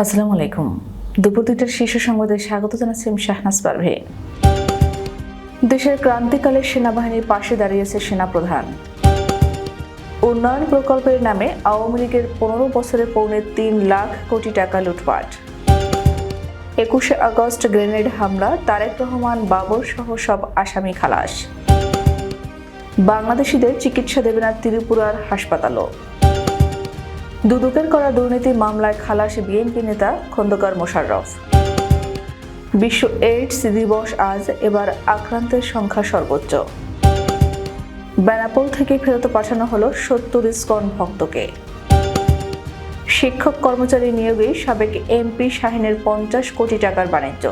আসসালামু আলাইকুম। দুপুর দুইটার শীর্ষ সংবাদে স্বাগত জানাচ্ছি আমি শাহনাজ পারভে। দেশের ক্রান্তিকালে সেনাবাহিনীর পাশে দাঁড়িয়েছে সেনাপ্রধান। উন্নয়ন প্রকল্পের নামে আওয়ামী লীগের পনেরো বছরে পৌনে তিন লাখ কোটি টাকা লুটপাট। একুশে আগস্ট গ্রেনেড হামলা, তারেক রহমান, বাবর সহ সব আসামি খালাস। বাংলাদেশিদের চিকিৎসা দেবে না ত্রিপুরার হাসপাতালও। দুদকের করা দুর্নীতি মামলায় খালাস বিএনপি নেতা খন্দকার মোশাররফ। বিশ্ব এইডস দিবস আজ এবার আক্রান্তের সংখ্যা সর্বোচ্চ। বেনাপোল থেকে ফেরত পাঠানো হলো সত্তর ইস্কন ভক্তকে। শিক্ষক কর্মচারী নিয়োগে সাবেক এমপি শাহিনের পঞ্চাশ কোটি টাকার বাণিজ্য।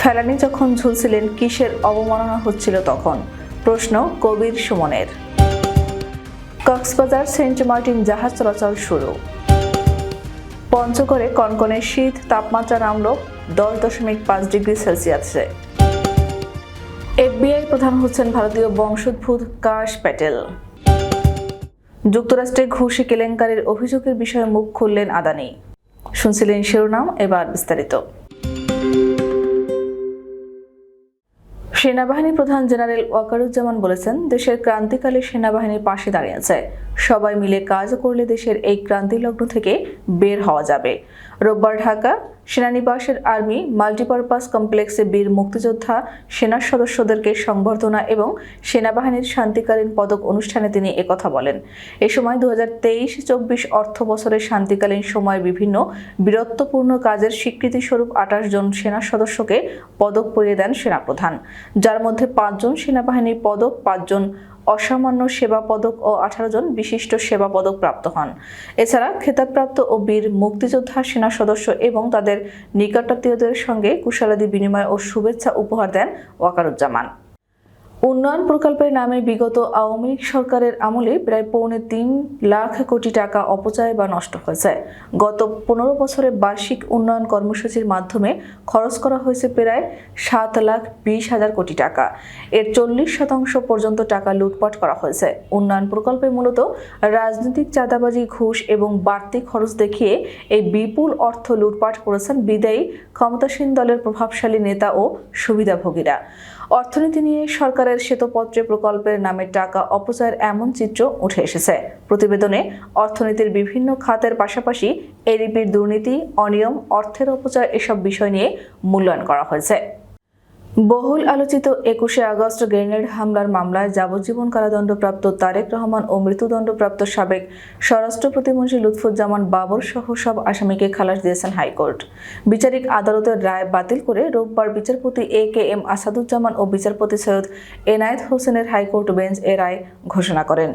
ফেলানি যখন ঝুলছিলেন, কিসের অবমাননা হচ্ছিল তখন? প্রশ্ন কবির সুমনের। কক্সবাজার সেন্ট মার্টিন জাহাজ চলাচল শুরু। পঞ্চগড়ে কনকনে শীত তাপমাত্রা নামল দশ দশমিক পাঁচ ডিগ্রি সেলসিয়াসে। এফবিআই প্রধান হচ্ছেন ভারতীয় বংশোদ্ভূত কাশ প্যাটেল। যুক্তরাষ্ট্রে ঘুষি কেলেঙ্কারির অভিযোগের বিষয়ে মুখ খুললেন আদানি। শুনছিলেন শিরোনাম, এবার বিস্তারিত। সেনাবাহিনী প্রধান জেনারেল ওয়াকারুজ্জামান বলেছেন, দেশের ক্রান্তিকালে সেনাবাহিনীর পাশে দাঁড়িয়েছে সবাই মিলে কাজ করলে দেশের এই ক্রান্তিলগ্ন থেকে বের হওয়া যাবে। রোববার ঢাকা সেনানিবাসের আর্মি মাল্টিপারপাস কমপ্লেক্সে বীর মুক্তিযোদ্ধা, সেনা সদস্যদেরকে সংবর্ধনা এবং সেনাবাহিনীর শান্তিকালীন পদক অনুষ্ঠানে তিনি একথা বলেন। এ সময় দু হাজার তেইশ চব্বিশ অর্থ বছরের শান্তিকালীন সময় বিভিন্ন বীরত্বপূর্ণ কাজের স্বীকৃতিস্বরূপ আঠাশ জন সেনা সদস্যকে পদক পরিয়ে দেন সেনাপ্রধান। যার মধ্যে পাঁচজন সেনাবাহিনীর পদক পাঁচজন অসামান্য সেবা পদক ও আঠারো জন বিশিষ্ট সেবা পদক প্রাপ্ত হন। এছাড়া খেতাবপ্রাপ্ত ও বীর মুক্তিযোদ্ধা, সেনা সদস্য এবং তাদের নিকটাত্মীয়দের সঙ্গে কুশলাদি বিনিময় ও শুভেচ্ছা উপহার দেন ওয়াকারুজ্জামান। উন্নয়ন প্রকল্পের নামে বিগত আওয়ামী লীগ সরকারের আমলে প্রায় পৌনে তিন লাখ কোটি টাকা অপচয় বা নষ্ট হয়েছে। গত পনেরো বছরে বার্ষিক উন্নয়ন কর্মসূচির মাধ্যমে খরচ করা হয়েছে প্রায় সাত লাখ বিশ হাজার কোটি টাকা। এর চল্লিশ শতাংশ পর্যন্ত টাকা লুটপাট করা হয়েছে। উন্নয়ন প্রকল্পে মূলত রাজনৈতিক চাঁদাবাজি, ঘুষ এবং বাড়তি খরচ দেখিয়ে এই বিপুল অর্থ লুটপাট করেছেন বিদায়ী ক্ষমতাসীন দলের প্রভাবশালী নেতা ও সুবিধাভোগীরা। অর্থনীতি নিয়ে সরকারের শ্বেতপত্রে প্রকল্পের নামে টাকা অপচয়ের এমন চিত্র উঠে এসেছে। প্রতিবেদনে অর্থনীতির বিভিন্ন খাতের পাশাপাশি এডিপির দুর্নীতি, অনিয়ম, অর্থের অপচয় এসব বিষয় নিয়ে মূল্যায়ন করা হয়েছে। বহুল আলোচিত একুশে আগস্ট গ্রেনেড হামলার মামলায় যাবজ্জীবন কারাদণ্ডপ্রাপ্ত তারেক রহমান ও মৃত্যুদণ্ডপ্রাপ্ত সাবেক স্বরাষ্ট্র প্রতিমন্ত্রী লুৎফুজ্জামান বাবর সহ সব আসামিকে খালাস দিয়েছেন হাইকোর্ট। বিচারিক আদালতের রায় বাতিল করে রোববার বিচারপতি এ কে এম আসাদুজ্জামান ও বিচারপতি সৈয়দ এনায়েত হোসেনের হাইকোর্ট বেঞ্চ এ রায় ঘোষণা করেন।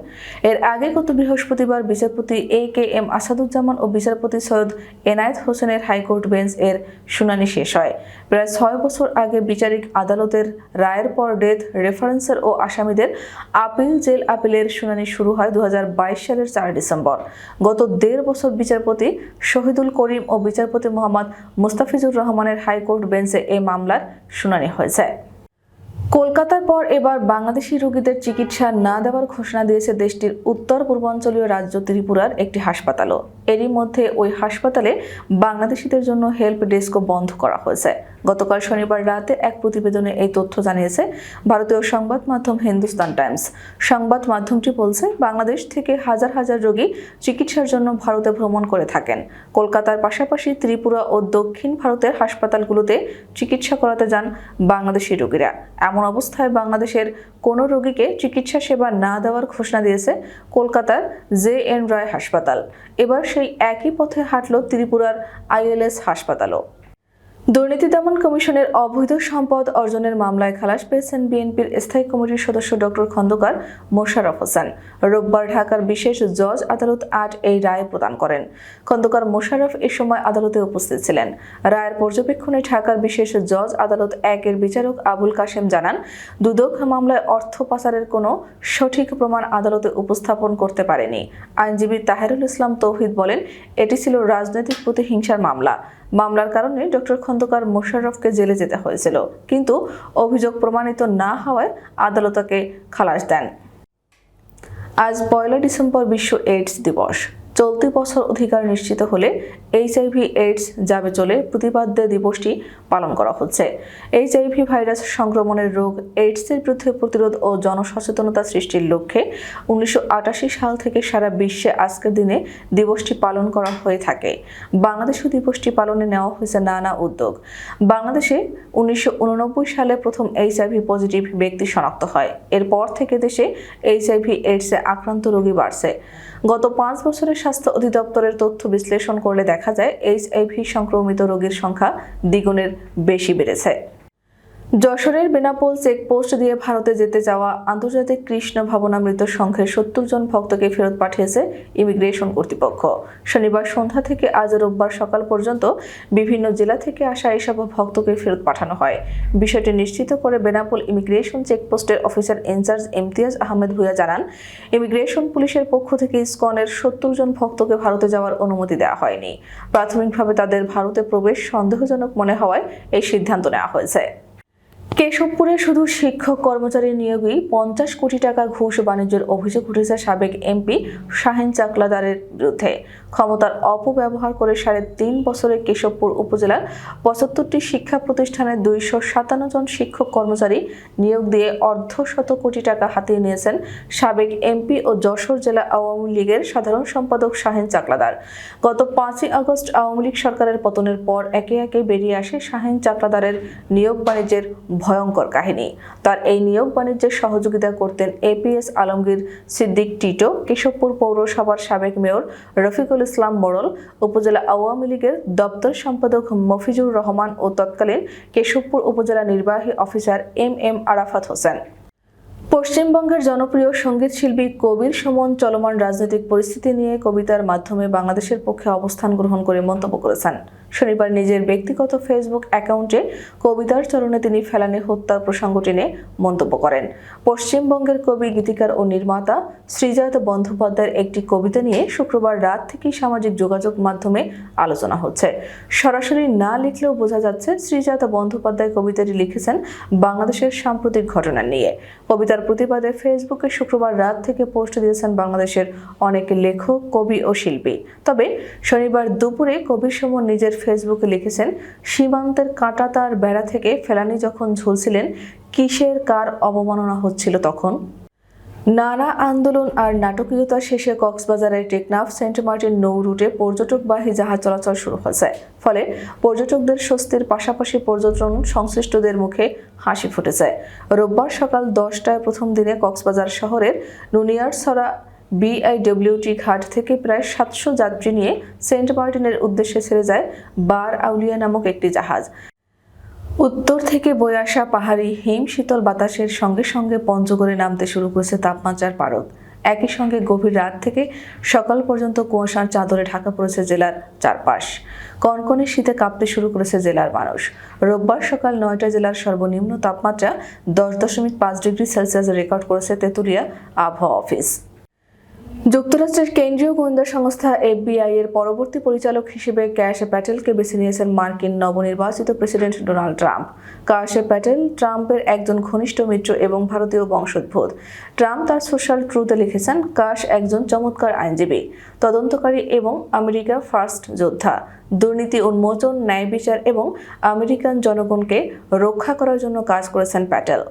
এর আগে গত বৃহস্পতিবার বিচারপতি এ কে এম আসাদুজ্জামান ও বিচারপতি সৈয়দ এনায়েত হোসেনের হাইকোর্ট বেঞ্চ এর শুনানি শেষ হয়। প্রায় ছয় বছর আগে বিচারিক আদালতের রায়ের পর ডেথ রেফারেন্সের ও আসামিদের আপিল জেল আপিলের শুনানি শুরু হয় দু হাজার বাইশ সালের চার ডিসেম্বর। গত দেড় বছর বিচারপতি শহীদুল করিম ও বিচারপতি মোহাম্মদ মুস্তাফিজুর রহমানের হাইকোর্ট বেঞ্চে এই মামলার শুনানি হয়েছে। কলকাতার পর এবার বাংলাদেশি রোগীদের চিকিৎসা না দেওয়ার ঘোষণা দিয়েছে দেশটির উত্তর পূর্বাঞ্চলীয় রাজ্য ত্রিপুরার একটি হাসপাতালও। এরই মধ্যে ওই হাসপাতালে বাংলাদেশিদের জন্য হেল্প ডেস্কও বন্ধ করা হয়েছে। গতকাল শনিবার রাতে এক প্রতিবেদনে এই তথ্য জানিয়েছে ভারতীয় সংবাদ মাধ্যম হিন্দুস্তান টাইমস। সংবাদ মাধ্যমটি বলছে, বাংলাদেশ থেকে হাজার হাজার রোগী চিকিৎসার জন্য ভারতে ভ্রমণ করে থাকেন। কলকাতার পাশাপাশি ত্রিপুরা ও দক্ষিণ ভারতের হাসপাতালগুলোতে চিকিৎসা করাতে যান বাংলাদেশি রোগীরা। এমন অবস্থায় বাংলাদেশের কোনো রোগীকে চিকিৎসা সেবা না দেওয়ার ঘোষণা দিয়েছে কলকাতার জে এন রায় হাসপাতাল। এবার সেই একই পথে হাঁটল ত্রিপুরার আইএলএস হাসপাতালও। দুর্নীতি দমন কমিশনের অবৈধ সম্পদ অর্জনের মামলায় খালাস পেয়েছেন বিএনপির স্থায়ী কমিটির সদস্য ডক্টর খন্দকার মোশাররফ হোসেন। রোববার ঢাকার বিশেষ জজ আদালত আট এই রায় প্রদান করেন। খন্দকার মোশাররফ এ সময় আদালতে উপস্থিত ছিলেন। রায়ের পর্যবেক্ষণে ঢাকার বিশেষ জজ আদালত একের বিচারক আবুল কাশেম জানান, দুদক মামলায় অর্থ পাচারের কোনো সঠিক প্রমাণ আদালতে উপস্থাপন করতে পারেনি। আইনজীবী তাহেরুল ইসলাম তৌহিদ বলেন, এটি ছিল রাজনৈতিক প্রতিহিংসার মামলা। মামলার কারণে ডক্টর খন্দকার মোশাররফকে জেলে যেতে হয়েছিল, কিন্তু অভিযোগ প্রমাণিত না হওয়ায় আদালত তাকে খালাস দেন। আজ পয়লা ডিসেম্বর বিশ্ব এইডস দিবস। চলতি বছর অধিকার নিশ্চিত হলে এইচআইভি এইডস যাবে চলে প্রতিবাদ দিবসটি পালন করা হচ্ছে। এইচআইভি ভাইরাস সংক্রমণের রোগ এইডসের বিরুদ্ধে প্রতিরোধ ও জনসচেতনতা সৃষ্টির লক্ষ্যে উনিশশো আটাশি সাল থেকে সারা বিশ্বে আজকের দিনে দিবসটি পালন করা হয়ে থাকে। বাংলাদেশও দিবসটি পালনে নেওয়া হয়েছে নানা উদ্যোগ। বাংলাদেশে উনিশশো উননব্বই সালে প্রথম এইচআইভি পজিটিভ ব্যক্তি শনাক্ত হয়। এরপর থেকে দেশে এইচআইভি এইডসে আক্রান্ত রোগী বাড়ছে। গত পাঁচ বছরে স্বাস্থ্য অধিদপ্তরের তথ্য বিশ্লেষণ করলে দেখা যায় এইচআইভি সংক্রমিত রোগীর সংখ্যা দ্বিগুণের বেশি বেড়েছে। যশোরের বেনাপোল চেকপোস্ট দিয়ে ভারতে যেতে যাওয়া আন্তর্জাতিক কৃষ্ণ ভাবনামৃত সংঘের সত্তর জন ভক্তকে ফেরত পাঠিয়েছে ইমিগ্রেশন কর্তৃপক্ষ। শনিবার সন্ধ্যা থেকে আজ রোববার সকাল পর্যন্ত বিভিন্ন জেলা থেকে আসা এসব ভক্তকে ফেরত পাঠানো হয়। বিষয়টি নিশ্চিত করে Benapole immigration চেকপোস্টের officer in charge Imtiaz Ahmed ভুয়া জানান, ইমিগ্রেশন পুলিশের পক্ষ থেকে ইসকনের সত্তর জন ভক্তকে ভারতে যাওয়ার অনুমতি দেওয়া হয়নি। প্রাথমিকভাবে তাদের ভারতে প্রবেশ সন্দেহজনক মনে হওয়ায় এই সিদ্ধান্ত নেওয়া হয়েছে। কেশবপুরে শুধু শিক্ষক কর্মচারী নিয়োগেই পঞ্চাশ কোটি টাকা ঘুষ বাণিজ্যের অভিযোগ উঠেছে সাবেক এমপি শাহিন চাকলাদারের বিরুদ্ধে। ক্ষমতার অপব্যবহার করে সাড়ে তিন বছরে কেশবপুর উপজেলার পঁচাত্তরটি শিক্ষা প্রতিষ্ঠানে দুইশো সাতান্ন জন শিক্ষক কর্মচারী নিয়োগ দিয়ে অর্ধ শত কোটি টাকা হাতিয়ে নিয়েছেন সাবেক এমপি ও যশোর জেলা আওয়ামী লীগের সাধারণ সম্পাদক শাহিন চাকলাদার। গত পাঁচই আগস্ট আওয়ামী লীগ সরকারের পতনের পর একে একে বেরিয়ে আসে শাহিন চাকলাদারের নিয়োগ বাণিজ্যের ভয়ঙ্কর কাহিনী। তার এই নিয়োগ বাণিজ্যের সহযোগিতা করতেন এপিএস আলমগীর সিদ্দিক টিটো, কেশবপুর পৌরসভার সাবেক মেয়র রফিকুল ইসলাম মোড়ল, উপজেলা আওয়ামী লীগের দপ্তর সম্পাদক মফিজুর রহমান ও তৎকালীন কেশবপুর উপজেলা নির্বাহী officer M M Arafat Hossain. পশ্চিমবঙ্গের জনপ্রিয় সংগীত শিল্পী কবির সুমন চলমান রাজনৈতিক পরিস্থিতি নিয়ে কবিতার মাধ্যমে বাংলাদেশের পক্ষে অবস্থান গ্রহণ করে মন্তব্য করেছেন। শনিবার নিজের ব্যক্তিগত ফেসবুক অ্যাকাউন্টে কবিতার চরণে তিনি ফেলানি হত্যার প্রসঙ্গটি নিয়ে মন্তব্য করেন। পশ্চিমবঙ্গের কবি, গীতিকার ও নির্মাতা শ্রীজাত বন্দ্যোপাধ্যায়ের একটি কবিতা নিয়ে শুক্রবার রাত থেকেই সামাজিক যোগাযোগ মাধ্যমে আলোচনা হচ্ছে। সরাসরি না লিখলেও বোঝা যাচ্ছে শ্রীজাত বন্দ্যোপাধ্যায় কবিতাটি লিখেছেন বাংলাদেশের সাম্প্রতিক ঘটনা নিয়ে। কবিতার প্রতিবাদে ফেসবুকে শুক্রবার রাত থেকে পোস্ট দিয়েছেন বাংলাদেশের অনেক লেখক, কবি ও শিল্পী। তবে শনিবার দুপুরে কবির সুমন নিজের ফেসবুকে লিখেছেন, সীমান্তের কাঁটা তার বেড়া থেকে ফেলানি যখন ঝুলছিলেন, কিসের কার অবমাননা হচ্ছিল তখন? নানা আন্দোলন আর নাটকীয়তা শেষে কক্সবাজারের টেকনাফ সেন্ট মার্টিন নৌ রুটে পর্যটকবাহী জাহাজ চলাচল শুরু হয়েছে। ফলে পর্যটকদের স্বস্তির পাশাপাশি পর্যটন সংশ্লিষ্টদের মুখে হাসি ফুটেছে। রোববার সকাল দশটায় প্রথম দিনে কক্সবাজার শহরের নুনিয়ারছড়া বিআইডব্লিউটি ঘাট থেকে প্রায় সাতশো যাত্রী নিয়ে সেন্ট মার্টিনের উদ্দেশ্যে ছেড়ে যায় বার আউলিয়া নামক একটি জাহাজ। উত্তর থেকে বয়ে আসা পাহাড়ি হিম শীতল বাতাসের সঙ্গে সঙ্গে পঞ্চগড়ে নামতে শুরু করেছে তাপমাত্রার পারদ। একই সঙ্গে গভীর রাত থেকে সকাল পর্যন্ত কুয়াশার চাদরে ঢাকা পড়েছে জেলার চারপাশ। কনকনে শীতে কাঁপতে শুরু করেছে জেলার মানুষ। রোববার সকাল নয়টা জেলার সর্বনিম্ন তাপমাত্রা দশ দশমিক পাঁচ ডিগ্রি সেলসিয়াস রেকর্ড করেছে তেঁতুলিয়া আবহাওয়া অফিস। যুক্তরাষ্ট্রের কেন্দ্রীয় গোয়েন্দা সংস্থা এফবিআই এর পরবর্তী পরিচালক হিসেবে ক্যাশ প্যাটেলকে বেছে নিয়েছেন মার্কিন নবনির্বাচিত president Donald Trump. Kash Patel ট্রাম্পের একজন ঘনিষ্ঠ মিত্র এবং ভারতীয় বংশোদ্ভূত। ট্রাম্প তার সোশ্যাল ট্রুতে লিখেছেন কাশ একজন চমৎকার আইনজীবী, তদন্তকারী এবং আমেরিকা ফার্স্ট যোদ্ধা। দুর্নীতি উন্মোচন, ন্যায় বিচার এবং আমেরিকান জনগণকে রক্ষা করার জন্য কাজ করেছেন প্যাটেল।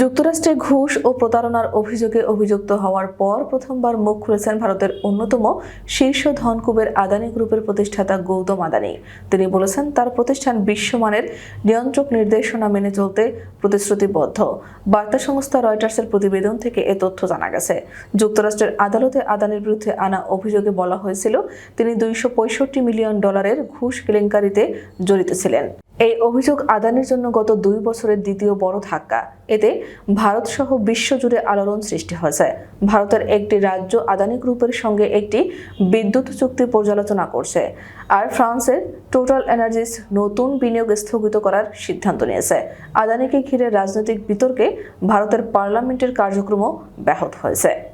যুক্তরাষ্ট্রে ঘুষ ও প্রতারণার অভিযোগে অভিযুক্ত হওয়ার পর প্রথমবার মুখ খুলেছেন ভারতের অন্যতম শীর্ষ ধনকুবের আদানি গ্রুপের প্রতিষ্ঠাতা গৌতম আদানি। তিনি বলেছেন, তার প্রতিষ্ঠান বিশ্বমানের নিয়ন্ত্রক নির্দেশনা মেনে চলতে প্রতিশ্রুতিবদ্ধ। বার্তা সংস্থা রয়টার্সের প্রতিবেদন থেকে এ তথ্য জানা গেছে। যুক্তরাষ্ট্রের আদালতে আদানির বিরুদ্ধে আনা অভিযোগে বলা হয়েছিল, তিনি দুইশো পঁয়ষট্টি মিলিয়ন ডলারের ঘুষ কেলেঙ্কারিতে জড়িত ছিলেন। এই অভিযোগ আদানের জন্য গত দুই বছরের দ্বিতীয় বড় ধাক্কা। এতে ভারত সহ বিশ্বজুড়ে আলোড়ন সৃষ্টি হয়েছে। ভারতের একটি রাজ্য আদানি গ্রুপের সঙ্গে একটি বিদ্যুৎ চুক্তি পর্যালোচনা করছে আর ফ্রান্সের টোটাল এনার্জিস নতুন বিনিয়োগ স্থগিত করার সিদ্ধান্ত নিয়েছে। আদানিকে ঘিরে রাজনৈতিক বিতর্কে ভারতের পার্লামেন্টের কার্যক্রমও ব্যাহত হয়েছে।